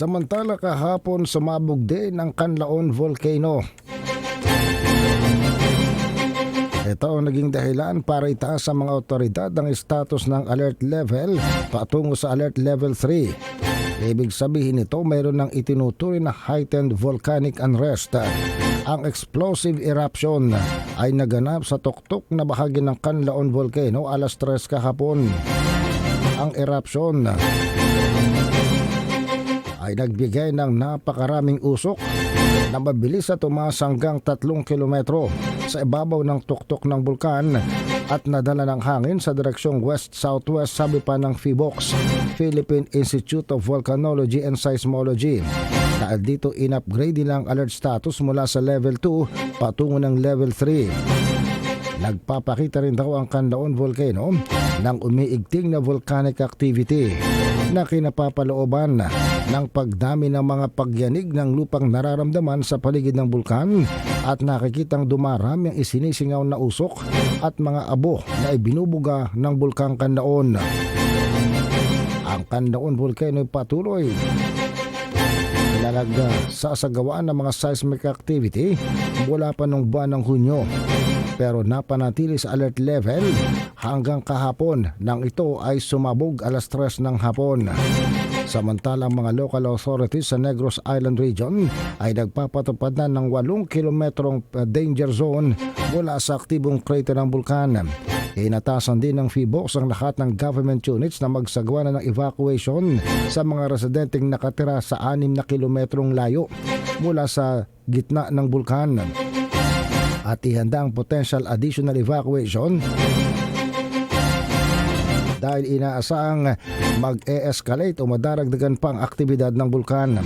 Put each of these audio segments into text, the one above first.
Samantala kahapon sumabog din ang Canlaon Volcano. Ito ang naging dahilan para itaas sa mga otoridad ang status ng alert level patungo sa alert level 3. Ibig sabihin nito mayroon ng itinuturing na heightened volcanic unrest. Ang explosive eruption ay naganap sa tuktok na bahagi ng Canlaon Volcano alas 3 kahapon. Ang eruption ay nagbigay ng napakaraming usok na mabilis na tumaas hanggang 3 kilometro sa ibabaw ng tuktok ng bulkan at nadala ng hangin sa direksyong west-southwest sabi pa ng PHIVOX, Philippine Institute of Volcanology and Seismology. Dahil dito in-upgrade nila ang alert status mula sa level 2 patungo ng level 3. Nagpapakita rin daw ang Canlaon Volcano ng umiigting na volcanic activity na kinapapalooban ng pagdami ng mga pagyanig ng lupang nararamdaman sa paligid ng bulkan at nakikitang dumarami ang isinisingaw na usok at mga abo na ibinubuga ng bulkang Canlaon. Ang Canlaon Volcano ay patuloy na nagsasagawaan ng mga seismic activity mula pa nung buwan ng Hunyo pero napanatili sa alert level hanggang kahapon nang ito ay sumabog alas 3 ng hapon. Samantalang mga local authorities sa Negros Island Region ay nagpapatupad na ng 8 kilometrong danger zone mula sa aktibong crater ng bulkan. Inatasan din ng FIBOX ang lahat ng government units na magsagawa na ng evacuation sa mga residenteng nakatira sa 6 na kilometrong layo mula sa gitna ng bulkan at ihanda ang potential additional evacuation dahil inaasahang mag-e-escalate o madaragdagan pa ang aktibidad ng bulkan.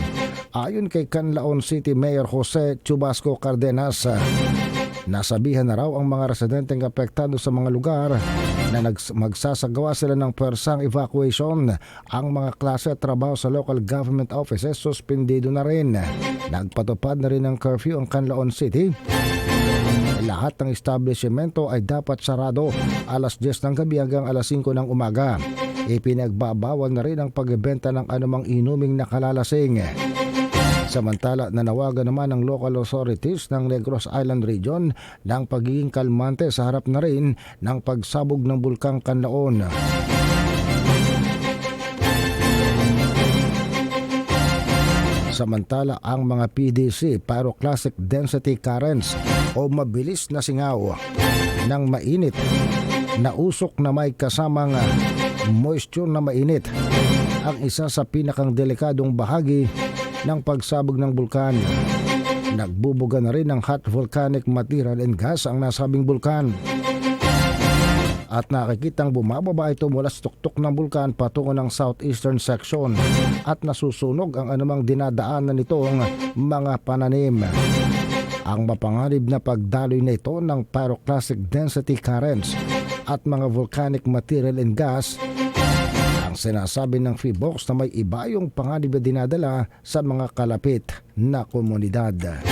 Ayon kay Canlaon City Mayor Jose Chubasco Cardenas, nasabihan na raw ang mga residenteng apektado sa mga lugar na magsasagawa sila ng pwersang evacuation. Ang mga klase at trabaho sa local government offices suspendido na rin. Nagpatupad na rin ng curfew ang Canlaon City lahat ng establishmento ay dapat sarado alas 10 ng gabi hanggang alas 5 ng umaga. Ipinagbabawal na rin ang pagbebenta ng anumang inuming nakalalasing. Samantala, nanawagan naman ng local authorities ng Negros Island Region ng pagiging kalmante sa harap na rin ng pagsabog ng bulkang Canlaon. Samantala ang mga PDC Pyroclastic Density Currents o mabilis na singaw ng mainit na usok na may kasamang moisture na mainit ang isa sa pinakang delikadong bahagi ng pagsabog ng bulkan. Nagbubuga na rin ng hot volcanic material and gas ang nasabing bulkan at nakikitang bumababa ito mula sa tuktok ng bulkan patungo ng southeastern section at nasusunog ang anumang dinadaanan nitong mga pananim. Ang mapanganib na pagdaloy na ito ng pyroclastic density currents at mga volcanic material and gas ang sinasabi ng FIBOX na may iba yung panganib na dinadala sa mga kalapit na komunidad.